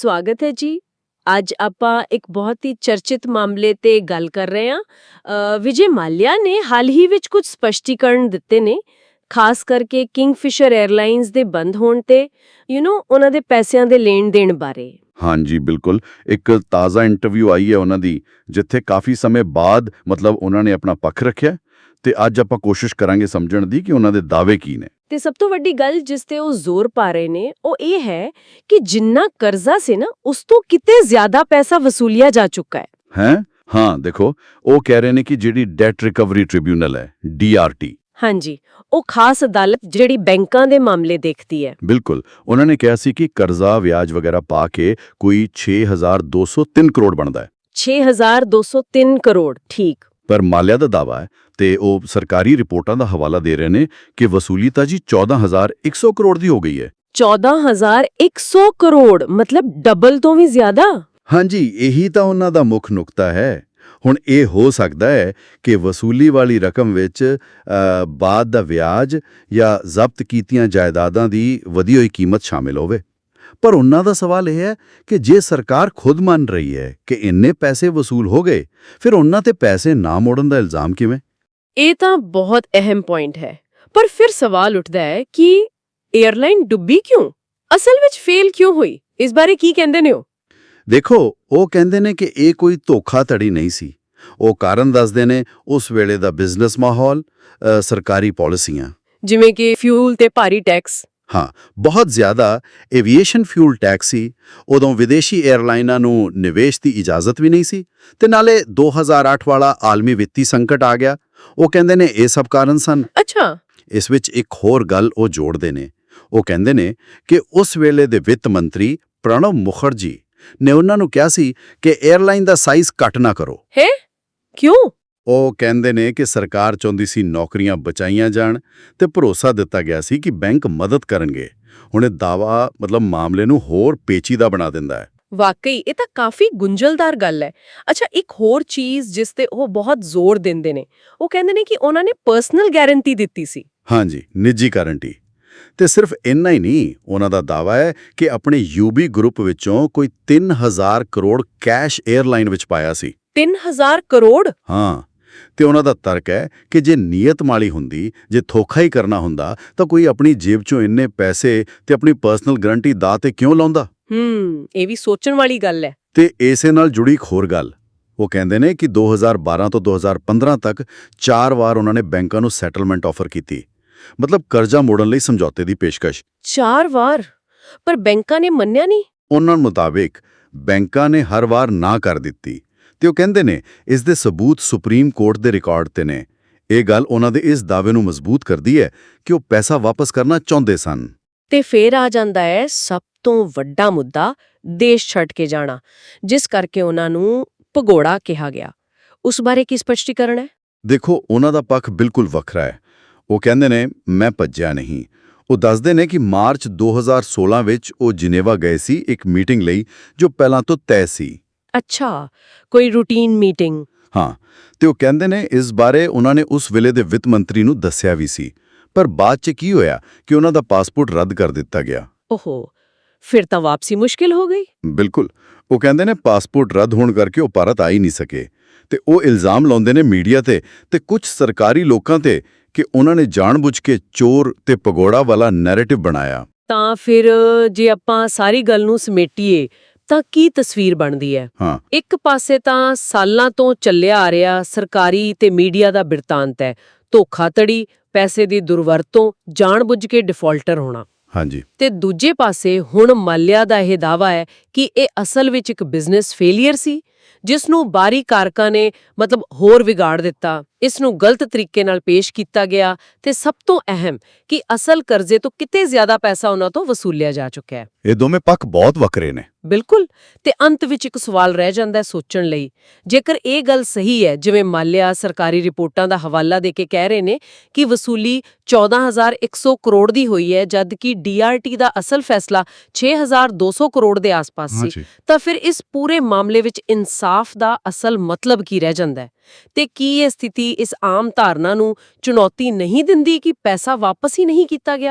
ਸਵਾਗਤ ਹੈ ਜੀ। ਅੱਜ ਆਪਾਂ ਇੱਕ ਬਹੁਤ ਹੀ ਚਰਚਿਤ ਮਾਮਲੇ ਤੇ ਗੱਲ ਕਰ ਰਹੇ ਹਾਂ। ਵਿਜੇ ਮਾਲਿਆ ਨੇ ਹਾਲ ਹੀ ਵਿੱਚ ਕੁਝ ਸਪਸ਼ਟੀਕਰਨ ਦਿੱਤੇ ਨੇ, ਖਾਸ ਕਰਕੇ ਕਿੰਗਫਿਸ਼ਰ 에ਅਰਲਾਈਨਸ ਦੇ ਬੰਦ ਹੋਣ ਤੇ ਯੂ نو ਉਹਨਾਂ ਦੇ ਪੈਸਿਆਂ ਦੇ ਲੈਣ ਦੇਣ ਬਾਰੇ। ਹਾਂਜੀ, ਬਿਲਕੁਲ। ਇੱਕ ਤਾਜ਼ਾ ਇੰਟਰਵਿਊ ਆਈ ਹੈ ਉਹਨਾਂ ਦੀ, ਜਿੱਥੇ ਕਾਫੀ ਸਮੇਂ ਬਾਅਦ ਮਤਲਬ ਉਹਨਾਂ ਨੇ ਆਪਣਾ ਪੱਖ ਰੱਖਿਆ। ਤੇ ਅੱਜ ਆਪਾਂ ਕੋਸ਼ਿਸ਼ ਕਰਾਂਗੇ ਸਮਝਣ ਦੀ ਕਿ ਉਹਨਾਂ ਦੇ ਦਾਅਵੇ ਕੀ ਨੇ। ਤੇ ਸਭ ਤੋਂ ਵੱਡੀ ਗੱਲ ਜਿਸ ਤੇ ਉਹ ਜ਼ੋਰ ਪਾ ਰਹੇ ਨੇ ਉਹ ਇਹ ਹੈ ਕਿ ਜਿੰਨਾ ਕਰਜ਼ਾ ਸੀ ਨਾ ਉਸ ਤੋਂ ਕਿਤੇ ਜ਼ਿਆਦਾ ਪੈਸਾ ਵਸੂਲਿਆ ਜਾ ਚੁੱਕਾ ਹੈ। ਹੈ? ਹਾਂ ਦੇਖੋ ਉਹ ਕਹਿ ਰਹੇ ਨੇ ਕਿ ਜਿਹੜੀ ਡੈਟ ਰਿਕਵਰੀ ਟ੍ਰਿਬਿਊਨਲ ਹੈ ਡੀਆਰਟੀ ਹਾਂਜੀ ਉਹ ਖਾਸ ਅਦਾਲਤ ਜਿਹੜੀ ਬੈਂਕਾਂ ਦੇ ਮਾਮਲੇ ਦੇਖਦੀ ਹੈ। ਬਿਲਕੁਲ ਉਹਨਾਂ ਨੇ ਕਿਹਾ ਸੀ ਕਿ ਕਰਜ਼ਾ ਵਿਆਜ ਵਗੈਰਾ ਪਾ ਕੇ ਕੋਈ 6203 ਕਰੋੜ ਬਣਦਾ ਹੈ। 6203 ਕਰੋੜ ਠੀਕ। ਪਰ ਮਾਲਿਆ ਦਾ ਦਾਵਾ ਹੈ ਤੇ ਉਹ ਸਰਕਾਰੀ ਰਿਪੋਰਟਾਂ ਦਾ ਹਵਾਲਾ ਦੇ ਰਹੇ ਨੇ ਕਿ ਵਸੂਲੀ ਤਾਂ ਜੀ 14100 ਕਰੋੜ ਦੀ ਹੋ ਗਈ ਹੈ। 14100 ਕਰੋੜ ਮਤਲਬ ਡਬਲ ਤੋਂ ਵੀ ਜ਼ਿਆਦਾ? ਹਾਂਜੀ ਇਹੀ ਤਾਂ ਉਹਨਾਂ ਦਾ ਮੁੱਖ ਨੁਕਤਾ ਹੈ। ਹੁਣ ਇਹ ਹੋ ਸਕਦਾ ਹੈ ਕਿ ਵਸੂਲੀ ਵਾਲੀ ਰਕਮ ਵਿੱਚ ਬਾਅਦ ਦਾ ਵਿਆਜ ਜਾਂ ਜ਼ਬਤ ਕੀਤੀਆਂ ਜਾਇਦਾਦਾਂ ਦੀ ਵਧੀ ਹੋਈ ਕੀਮਤ ਸ਼ਾਮਿਲ ਹੋਵੇ। ਪਰ ਉਹਨਾਂ ਦਾ ਸਵਾਲ ਇਹ ਹੈ ਕਿ ਜੇ ਸਰਕਾਰ ਖੁਦ ਮੰਨ ਰਹੀ ਹੈ ਕਿ ਇੰਨੇ ਪੈਸੇ ਵਸੂਲ ਹੋ ਗਏ ਫਿਰ ਉਹਨਾਂ ਤੇ ਪੈਸੇ ਨਾ ਮੋੜਨ ਦਾ ਇਲਜ਼ਾਮ ਕਿਵੇਂ? ਇਹ ਤਾਂ ਬਹੁਤ ਅਹਿਮ ਪੁਆਇੰਟ ਹੈ। ਪਰ ਫਿਰ ਸਵਾਲ ਉੱਠਦਾ ਹੈ ਕਿ 에ਅਰਲਾਈਨ ਡੁੱਬੀ ਕਿਉਂ? ਅਸਲ ਵਿੱਚ ਫੇਲ ਕਿਉਂ ਹੋਈ? ਇਸ ਬਾਰੇ ਕੀ ਕਹਿੰਦੇ ਨੇ ਉਹ? ਦੇਖੋ ਉਹ ਕਹਿੰਦੇ ਨੇ ਕਿ ਇਹ ਕੋਈ ਧੋਖਾਧੜੀ ਨਹੀਂ ਸੀ। ਉਹ ਕਾਰਨ ਦੱਸਦੇ ਨੇ ਉਸ ਵੇਲੇ ਦਾ ਬਿਜ਼ਨਸ ਮਾਹੌਲ ਸਰਕਾਰੀ ਪਾਲਿਸੀਆਂ ਜਿਵੇਂ ਕਿ ਫਿਊਲ ਤੇ ਭਾਰੀ ਟੈਕਸ ਹਾਂ ਬਹੁਤ ਜ਼ਿਆਦਾ ਐਵੀਏਸ਼ਨ ਫਿਊਲ ਟੈਕਸ ਸੀ। ਉਦੋਂ ਵਿਦੇਸ਼ੀ 에ਅਰਲਾਈਨਾਂ ਨੂੰ ਨਿਵੇਸ਼ ਦੀ ਇਜਾਜ਼ਤ ਵੀ ਨਹੀਂ ਸੀ ਤੇ ਨਾਲੇ 2008 ਵਾਲਾ ਆਲਮੀ ਵਿੱਤੀ ਸੰਕਟ ਆ ਗਿਆ। ਉਹ ਕਹਿੰਦੇ ਨੇ ਇਹ ਸਭ ਕਾਰਨ ਸਨ। ਅੱਛਾ। ਇਸ ਵਿੱਚ ਇੱਕ ਹੋਰ ਗੱਲ ਉਹ ਜੋੜਦੇ ਨੇ। ਉਹ ਕਹਿੰਦੇ ਨੇ ਕਿ ਉਸ ਵੇਲੇ ਦੇ ਵਿੱਤ ਮੰਤਰੀ ਪ੍ਰਣਵ ਮੁਖਰਜੀ ਨੇ ਉਹਨਾਂ ਨੂੰ ਕਿਹਾ ਸੀ ਕਿ 에ਅਰਲਾਈਨ ਦਾ ਸਾਈਜ਼ ਘੱਟ ਨਾ ਕਰੋ। ਹੈ? ਕਿਉਂ? ਉਹ ਕਹਿੰਦੇ ਨੇ ਕਿ ਸਰਕਾਰ ਚਾਹੁੰਦੀ ਸੀ ਨੌਕਰੀਆਂ ਬਚਾਈਆਂ ਜਾਣ ਤੇ ਭਰੋਸਾ ਦਿੱਤਾ ਗਿਆ ਸੀ ਕਿ ਬੈਂਕ ਮਦਦ ਕਰਨਗੇ। ਹੁਣ ਇਹ ਦਾਵਾ ਮਤਲਬ ਮਾਮਲੇ ਨੂੰ ਹੋਰ ਪੇਚੀਦਾ ਬਣਾ ਦਿੰਦਾ ਹੈ। ਵਾਕਈ ਇਹ ਤਾਂ ਕਾਫੀ ਗੁੰਝਲਦਾਰ ਗੱਲ ਹੈ। ਅੱਛਾ ਇੱਕ ਹੋਰ ਚੀਜ਼ ਜਿਸ ਤੇ ਉਹ ਬਹੁਤ ਜ਼ੋਰ ਦਿੰਦੇ ਨੇ ਉਹ ਕਹਿੰਦੇ ਨੇ ਕਿ ਉਹਨਾਂ ਨੇ ਪਰਸਨਲ ਗਾਰੰਟੀ ਦਿੱਤੀ ਸੀ। ਹਾਂਜੀ ਨਿੱਜੀ ਗਾਰੰਟੀ। ਤੇ ਸਿਰਫ ਇੰਨਾ ਹੀ ਨਹੀਂ ਉਹਨਾਂ ਦਾ ਦਾਵਾ ਹੈ ਕਿ ਆਪਣੇ ਯੂਬੀ ਗਰੁੱਪ ਵਿੱਚੋਂ ਕੋਈ 3000 ਕਰੋੜ ਕੈਸ਼ 에ਅਰਲਾਈਨ ਵਿੱਚ ਪਾਇਆ ਸੀ। 3000 ਕਰੋੜ? ਹਾਂ। ਤੇ ਉਹਨਾਂ ਦਾ ਤਰਕ ਹੈ ਕਿ ਜੇ ਨੀਅਤ ਮਾਲੀ ਹੁੰਦੀ ਜੇ ਧੋਖਾ ਹੀ ਕਰਨਾ ਹੁੰਦਾ ਤਾਂ ਕੋਈ ਆਪਣੀ ਜੇਬ ਚੋਂ ਇੰਨੇ ਪੈਸੇ ਤੇ ਆਪਣੀ ਪਰਸਨਲ ਗਾਰੰਟੀ ਦਾ ਤੇ ਕਿਉਂ ਲਾਉਂਦਾ? ਹੂੰ ਇਹ ਵੀ ਸੋਚਣ ਵਾਲੀ ਗੱਲ ਹੈ। ਤੇ ਇਸੇ ਨਾਲ ਜੁੜੀ ਇੱਕ ਹੋਰ ਗੱਲ। ਉਹ ਕਹਿੰਦੇ ਨੇ ਕਿ 2012 ਤੋਂ 2015 ਤੱਕ ਚਾਰ ਵਾਰ ਉਹਨਾਂ ਨੇ ਬੈਂਕਾਂ ਨੂੰ ਸੈਟਲਮੈਂਟ ਆਫਰ ਕੀਤੀ। ਮਤਲਬ ਕਰਜ਼ਾ ਮੋੜਨ ਲਈ ਸਮਝੌਤੇ ਦੀ ਪੇਸ਼ਕਸ਼। ਚਾਰ ਵਾਰ? ਪਰ ਬੈਂਕਾਂ ਨੇ ਮੰਨਿਆ ਨਹੀਂ? ਉਹਨਾਂ ਮੁਤਾਬਿਕ ਬੈਂਕਾਂ ਨੇ ਹਰ ਵਾਰ ਨਾ ਕਰ ਦਿੱਤੀ। ਤੇ ਉਹ ਕਹਿੰਦੇ ਨੇ ਇਸ ਦੇ ਸਬੂਤ ਸੁਪਰੀਮ ਕੋਰਟ ਦੇ ਰਿਕਾਰਡ ਤੇ ਨੇ। ਇਹ ਗੱਲ ਉਹਨਾਂ ਦੇ ਇਸ ਦਾਅਵੇ ਨੂੰ ਮਜ਼ਬੂਤ ਕਰਦੀ ਹੈ ਕਿ ਉਹ ਪੈਸਾ ਵਾਪਸ ਕਰਨਾ ਚਾਹੁੰਦੇ ਸਨ। ਤੇ ਫੇਰ ਆ ਜਾਂਦਾ ਹੈ ਸਭ ਤੋਂ ਵੱਡਾ ਮੁੱਦਾ ਦੇਸ਼ ਛੱਡ ਕੇ ਜਾਣਾ ਜਿਸ ਕਰਕੇ ਉਹਨਾਂ ਨੂੰ ਭਗੋੜਾ ਕਿਹਾ ਗਿਆ। ਉਸ ਬਾਰੇ ਕੀ ਸਪਸ਼ਟੀਕਰਨ ਹੈ? ਦੇਖੋ ਉਹਨਾਂ ਦਾ ਪੱਖ ਬਿਲਕੁਲ ਵੱਖਰਾ ਹੈ। ਉਹ ਕਹਿੰਦੇ ਨੇ ਮੈਂ ਭੱਜਿਆ ਨਹੀਂ। ਉਹ ਦੱਸਦੇ ਨੇ ਕਿ ਮਾਰਚ 2016 ਵਿੱਚ ਉਹ ਜਿਨੇਵਾ ਗਏ ਸੀ ਇੱਕ ਮੀਟਿੰਗ ਲਈ ਜੋ ਪਹਿਲਾਂ ਤੋਂ ਤੈਅ ਸੀ। ਅੱਛਾ ਕੋਈ ਰੂਟੀਨ ਮੀਟਿੰਗ ਹਾਂ ਤੇ ਉਹ ਕਹਿੰਦੇ ਨੇ ਇਸ ਬਾਰੇ ਉਹਨਾਂ ਨੇ ਉਸ ਵੇਲੇ ਦੇ ਵਿੱਤ ਮੰਤਰੀ ਨੂੰ ਦੱਸਿਆ ਵੀ ਸੀ। ਪਰ ਬਾਅਦ 'ਚ ਕੀ ਹੋਇਆ ਕਿ ਉਹਨਾਂ ਦਾ ਪਾਸਪੋਰਟ ਰੱਦ ਕਰ ਦਿੱਤਾ ਗਿਆ। ਓਹੋ ਫਿਰ ਤਾਂ ਵਾਪਸੀ ਮੁਸ਼ਕਿਲ ਹੋ ਗਈ। ਬਿਲਕੁਲ ਉਹ ਕਹਿੰਦੇ ਨੇ ਪਾਸਪੋਰਟ ਰੱਦ ਹੋਣ ਕਰਕੇ ਉਹ ਭਾਰਤ ਆ ਹੀ ਨਹੀਂ ਸਕੇ। ਤੇ ਉਹ ਇਲਜ਼ਾਮ ਲਾਉਂਦੇ ਨੇ ਮੀਡੀਆ ਤੇ ਤੇ ਕੁਝ ਸਰਕਾਰੀ ਲੋਕਾਂ ਤੇ ਕਿ ਉਹਨਾਂ ਨੇ ਜਾਣਬੁੱਝ ਕੇ ਚੋਰ ਤੇ ਪਗੋੜਾ ਵਾਲਾ ਨੈਰੇਟਿਵ ਬਣਾਇਆ। ਤਾਂ ਫਿਰ ਜੇ ਆਪਾਂ ਸਾਰੀ ਗੱਲ ਨੂੰ ਸਮੇਟੀਏ ਤਾਂ ਕੀ ਤਸਵੀਰ ਬਣਦੀ ਹੈ? ਹਾਂ। ਇੱਕ ਪਾਸੇ ਤਾਂ ਸਾਲਾਂ ਤੋਂ ਚੱਲਿਆ ਆ ਰਿਹਾ ਸਰਕਾਰੀ ਤੇ ਮੀਡੀਆ ਦਾ ਬਿਰਤਾਂਤ ਹੈ। ਧੋਖਾਧੜੀ ਪੈਸੇ ਦੀ ਦੁਰਵਰਤੋਂ ਜਾਣਬੁੱਝ ਕੇ ਡਿਫਾਲਟਰ ਹੋਣਾ। ਹਾਂਜੀ। ਤੇ ਦੂਜੇ ਪਾਸੇ ਹੁਣ ਮਾਲਿਆ ਦਾ ਇਹ ਦਾਵਾ ਹੈ ਕਿ ਇਹ ਅਸਲ ਵਿੱਚ ਇੱਕ ਬਿਜ਼ਨਸ ਫੇਲਿਅਰ ਸੀ ਜਿਸ ਨੂੰ ਬਾਰੀ ਕਾਰਕਾਂ ਨੇ ਮਤਲਬ ਹੋਰ ਵਿਗਾੜ ਦਿੱਤਾ। ਇਸ ਨੂੰ ਗਲਤ ਤਰੀਕੇ ਨਾਲ ਪੇਸ਼ ਕੀਤਾ ਗਿਆ ਤੇ ਸਭ ਤੋਂ ਅਹਿਮ ਕਿ ਅਸਲ ਕਰਜ਼ੇ ਤੋਂ ਕਿਤੇ ਜ਼ਿਆਦਾ ਪੈਸਾ ਉਹਨਾਂ ਤੋਂ ਵਸੂਲਿਆ ਜਾ ਚੁੱਕਾ ਹੈ। ਇਹ ਦੋਵੇਂ ਪੱਖ ਬਹੁਤ ਵੱਖਰੇ ਨੇ। ਬਿਲਕੁਲ ਤੇ ਅੰਤ ਵਿੱਚ ਇੱਕ ਸਵਾਲ ਰਹਿ ਜਾਂਦਾ ਹੈ ਸੋਚਣ ਲਈ। ਜੇਕਰ ਇਹ ਗੱਲ ਸਹੀ ਹੈ ਜਿਵੇਂ ਮਾਲਿਆ ਸਰਕਾਰੀ ਰਿਪੋਰਟਾਂ ਦਾ ਹਵਾਲਾ ਦੇ ਕੇ ਕਹਿ ਰਹੇ ਨੇ ਕਿ ਵਸੂਲੀ 14100 ਕਰੋੜ ਦੀ ਹੋਈ ਹੈ ਜਦ ਕਿ ਡੀਆਰਟੀ ਦਾ ਅਸਲ ਫੈਸਲਾ 6200 ਕਰੋੜ ਦੇ ਆਸ-ਪਾਸ ਸੀ ਤਾਂ ਫਿਰ ਇਸ ਪੂਰੇ ਮਾਮਲੇ ਵਿੱਚ ਇਨਸਾਫ ਦਾ ਅਸਲ ਮਤਲਬ ਕੀ ਰਹਿ ਜਾਂਦਾ ਹੈ? ਤੇ ਕੀ ਇਹ ਸਥਿਤੀ ਇਸ ਆਮ ਧਾਰਨਾ ਨੂੰ ਚੁਣੌਤੀ ਨਹੀਂ ਦਿੰਦੀ ਕਿ ਪੈਸਾ ਵਾਪਸ ਹੀ ਨਹੀਂ ਕੀਤਾ ਗਿਆ?